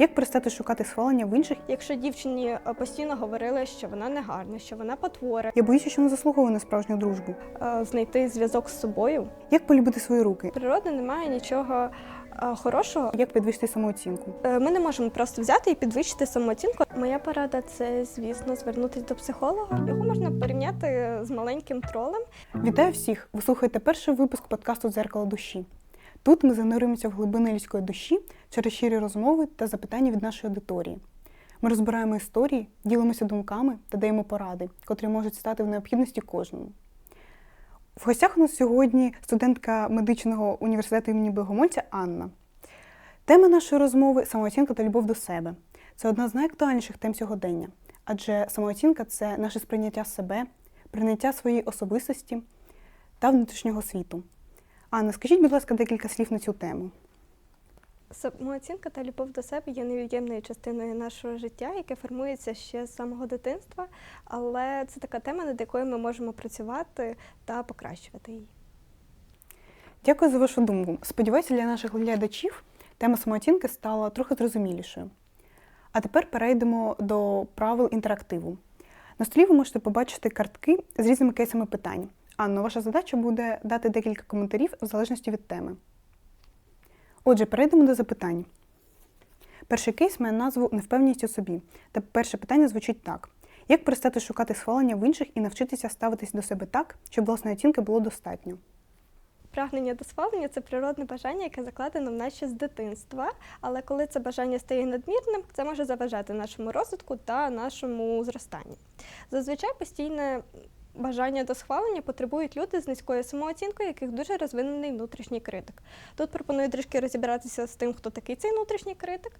Як перестати шукати схвалення в інших? Якщо дівчині е, постійно говорили, що вона не гарна, що вона потвора, Я боюся, що не заслуговую на справжню дружбу. е, знайти зв'язок з собою, Як полюбити свої руки? природи немає нічого е, хорошого. Як підвищити самооцінку? Ми не можемо просто взяти і підвищити самооцінку. Моя порада це, звісно, звернутися до психолога. Його можна порівняти з маленьким тролем. Вітаю всіх! Ви слухаєте перший випуск подкасту Дзеркало душі. Тут ми занурюємося в глибини людської душі через щирі розмови та запитання від нашої аудиторії. Ми розбираємо історії, ділимося думками та даємо поради, котрі можуть стати в необхідності кожному. В гостях у нас сьогодні студентка медичного університету імені Богомольця Анна. Тема нашої розмови самооцінка та любов до себе. Це одна з найактуальніших тем сьогодення, адже самооцінка це наше сприйняття себе, прийняття своєї особистості та внутрішнього світу. Анна, скажіть, будь ласка, декілька слів на цю тему. Самооцінка та любов до себе є невід'ємною частиною нашого життя, яке формується ще з самого дитинства, але це така тема, над якою ми можемо працювати та покращувати її. Дякую за вашу думку. Сподіваюся, для наших глядачів тема самооцінки стала трохи зрозумілішою. А тепер перейдемо до правил інтерактиву. На столі ви можете побачити картки з різними кейсами питань. Анно, ваша задача буде дати декілька коментарів в залежності від теми. Отже, перейдемо до запитань. Перший кейс має назву Невпевненість у собі. Та перше питання звучить так: як перестати шукати схвалення в інших і навчитися ставитись до себе так, щоб власної оцінки було достатньо? Прагнення до схвалення це природне бажання, яке закладено в ще з дитинства. Але коли це бажання стає надмірним, це може заважати нашому розвитку та нашому зростанню. Зазвичай постійне бажання до схвалення потребують люди з низькою самооцінкою, яких дуже розвинений внутрішній критик. Тут пропоную трішки розібратися з тим, хто такий цей внутрішній критик.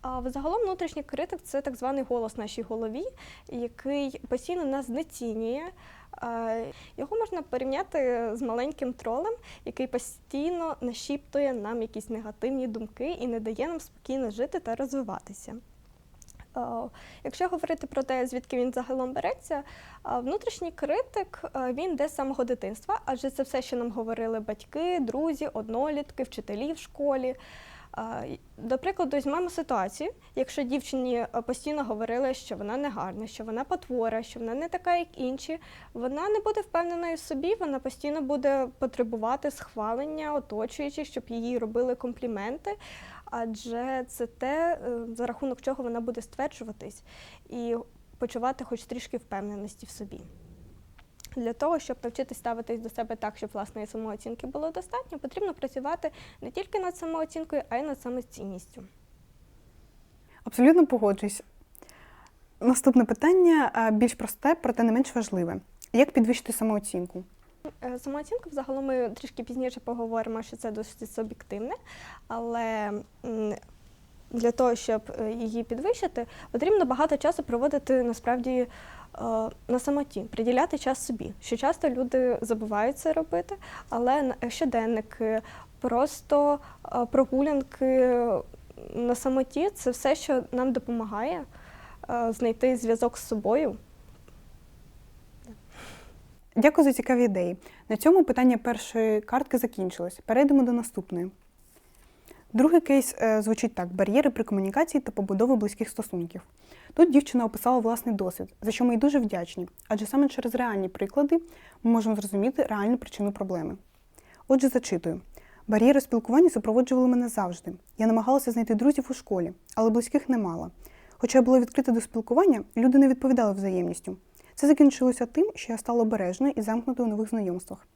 А взагалом внутрішній критик це так званий голос в нашій голові, який постійно нас знецінює. Його можна порівняти з маленьким тролем, який постійно нашіптує нам якісь негативні думки і не дає нам спокійно жити та розвиватися. Якщо говорити про те, звідки він загалом береться, внутрішній критик він йде з самого дитинства, адже це все, що нам говорили батьки, друзі, однолітки, вчителі в школі. До прикладу, візьмемо ситуацію, якщо дівчині постійно говорили, що вона не гарна, що вона потвора, що вона не така, як інші, вона не буде впевненою в собі, вона постійно буде потребувати схвалення, оточуючих, щоб їй робили компліменти, адже це те, е, за рахунок чого вона буде стверджуватись і почувати хоч трішки впевненості в собі. Для того, щоб навчитись ставитись до себе так, щоб власної самооцінки було достатньо, потрібно працювати не тільки над самооцінкою, а й над самоцінністю. Абсолютно погоджуюсь. Наступне питання більш просте, проте не менш важливе. Як підвищити самооцінку? Е, Самооцінка взагалом ми трішки пізніше поговоримо, що це досить суб'єктивне, але для того, щоб е, її підвищити, потрібно багато часу проводити насправді е, на самоті, приділяти час собі. Що часто люди забувають це робити, але щоденники, просто прогулянки на самоті це все, що нам допомагає знайти зв'язок з собою. Дякую за цікаві ідеї. На цьому питання першої картки закінчилось. Перейдемо до наступної. Другий кейс е, звучить так: бар'єри при комунікації та побудови близьких стосунків. Тут дівчина описала власний досвід, за що ми їй дуже вдячні, адже саме через реальні приклади ми можемо зрозуміти реальну причину проблеми. Отже, зачитую. Бар'єри спілкування супроводжували мене завжди. Я намагалася знайти друзів у школі, але близьких не мала. Хоча я була відкрита до спілкування, люди не відповідали взаємністю. Це закінчилося тим, що я стала обережною і замкнутою у нових знайомствах.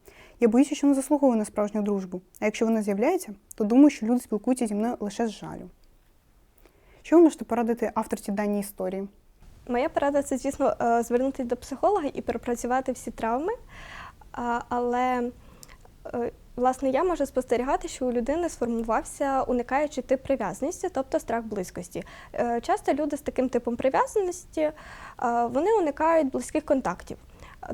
Я боюся, що не заслуговую на справжню дружбу, а якщо вона з'являється, то думаю, що люди спілкуються зі мною лише з жалю. Що ви можете порадити авторці даній історії? Моя порада це, звісно, е, звернутися до психолога і пропрацювати всі травми. Але е, власне я можу спостерігати, що у людини сформувався уникаючий тип прив'язаності, тобто страх близькості. Е, Часто люди з таким типом прив'язаності е, вони уникають близьких контактів.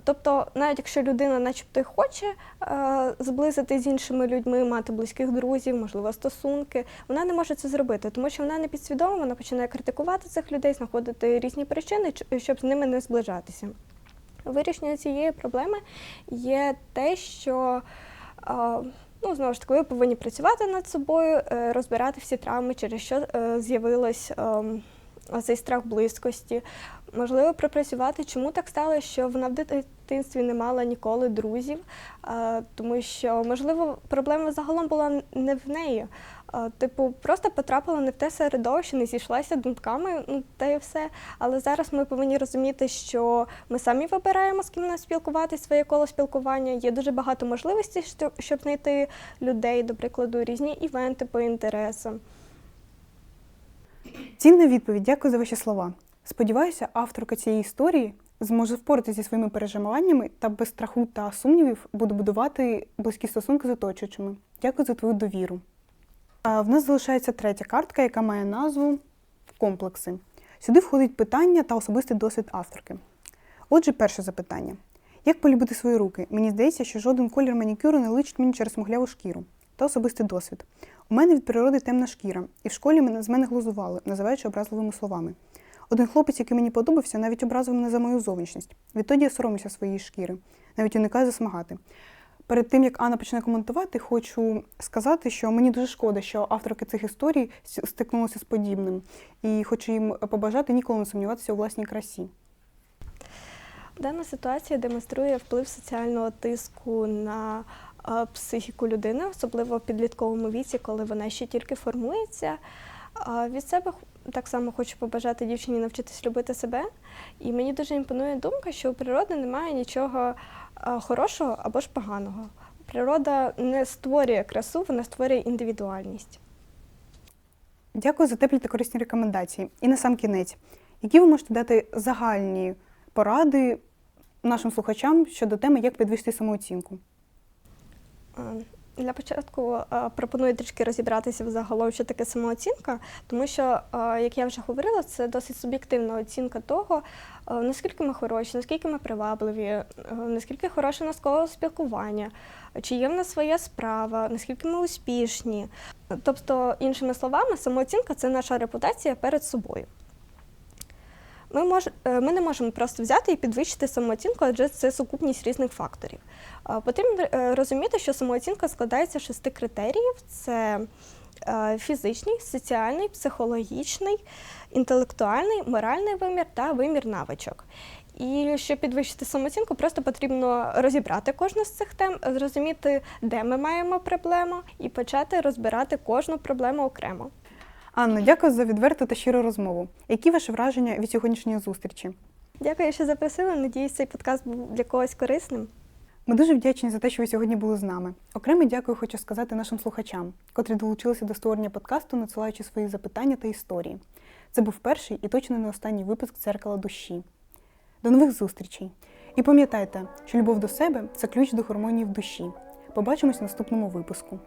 Тобто, навіть якщо людина, начебто, й хоче е, зблизити з іншими людьми, мати близьких друзів, можливо, стосунки, вона не може це зробити, тому що вона не підсвідома, вона починає критикувати цих людей, знаходити різні причини, щоб з ними не зближатися. Вирішення цієї проблеми є те, що Ну, знову ж таки, ви повинні працювати над собою, е, розбирати всі травми, через що е, з'явилось ем, цей страх близькості. Можливо, пропрацювати, чому так сталося, що вона в дитинстві не мала ніколи друзів, е, тому що, можливо, проблема загалом була не в неї. Е, Типу, просто потрапила не в те середовище, не зійшлася думками, ну та й все. Але зараз ми повинні розуміти, що ми самі вибираємо, з ким нам спілкуватися, своє коло спілкування. Є дуже багато можливостей, щоб знайти людей, до прикладу, різні івенти по інтересам. Цінна відповідь, дякую за ваші слова. Сподіваюся, авторка цієї історії зможе впоратися зі своїми переживаннями та без страху та сумнівів буде будувати близькі стосунки з оточуючими. Дякую за твою довіру. А в нас залишається третя картка, яка має назву комплекси. Сюди входить питання та особистий досвід авторки. Отже, перше запитання: як полюбити свої руки? Мені здається, що жоден колір манікюру не личить мені через смугляву шкіру та особистий досвід. У мене від природи темна шкіра, і в школі мене з мене глузували, називаючи образливими словами. Один хлопець, який мені подобався, навіть образив мене за мою зовнішність. Відтоді я соромлюся своєї шкіри, навіть уникаю засмагати. Перед тим як Анна почне коментувати, хочу сказати, що мені дуже шкода, що авторки цих історій стикнулися з подібним, і хочу їм побажати ніколи не сумніватися у власній красі. Дана ситуація демонструє вплив соціального тиску на е, психіку людини, особливо в підлітковому віці, коли вона ще тільки формується. Від себе так само хочу побажати дівчині навчитись любити себе. І мені дуже імпонує думка, що у природи немає нічого хорошого або ж поганого. Природа не створює красу, вона створює індивідуальність. Дякую за теплі та корисні рекомендації. І на сам кінець, які ви можете дати загальні поради нашим слухачам щодо теми, як підвищити самооцінку? Для початку е, пропоную трішки розібратися взагалом, що таке самооцінка, тому що, е, як я вже говорила, це досить суб'єктивна оцінка того, е, наскільки ми хороші, наскільки ми привабливі, наскільки хороше нас коло спілкування, чи є в нас своя справа, наскільки ми успішні. Тобто, іншими словами, самооцінка це наша репутація перед собою. Ми, мож, е, ми не можемо просто взяти і підвищити самооцінку, адже це сукупність різних факторів. Потрібно е, розуміти, що самооцінка складається з шести критеріїв: це е, фізичний, соціальний, психологічний, інтелектуальний, моральний вимір та вимір навичок. І щоб підвищити самооцінку, просто потрібно розібрати кожну з цих тем, зрозуміти, де ми маємо проблему, і почати розбирати кожну проблему окремо. Анно, дякую за відверту та щиру розмову. Які ваші враження від сьогоднішньої зустрічі? Дякую, що запросили. Надіюсь, цей подкаст був для когось корисним. Ми дуже вдячні за те, що ви сьогодні були з нами. Окремо дякую хочу сказати нашим слухачам, котрі долучилися до створення подкасту, надсилаючи свої запитання та історії. Це був перший і точно не останній випуск дзеркала душі. До нових зустрічей! І пам'ятайте, що любов до себе це ключ до гармонії в душі. Побачимось в наступному випуску.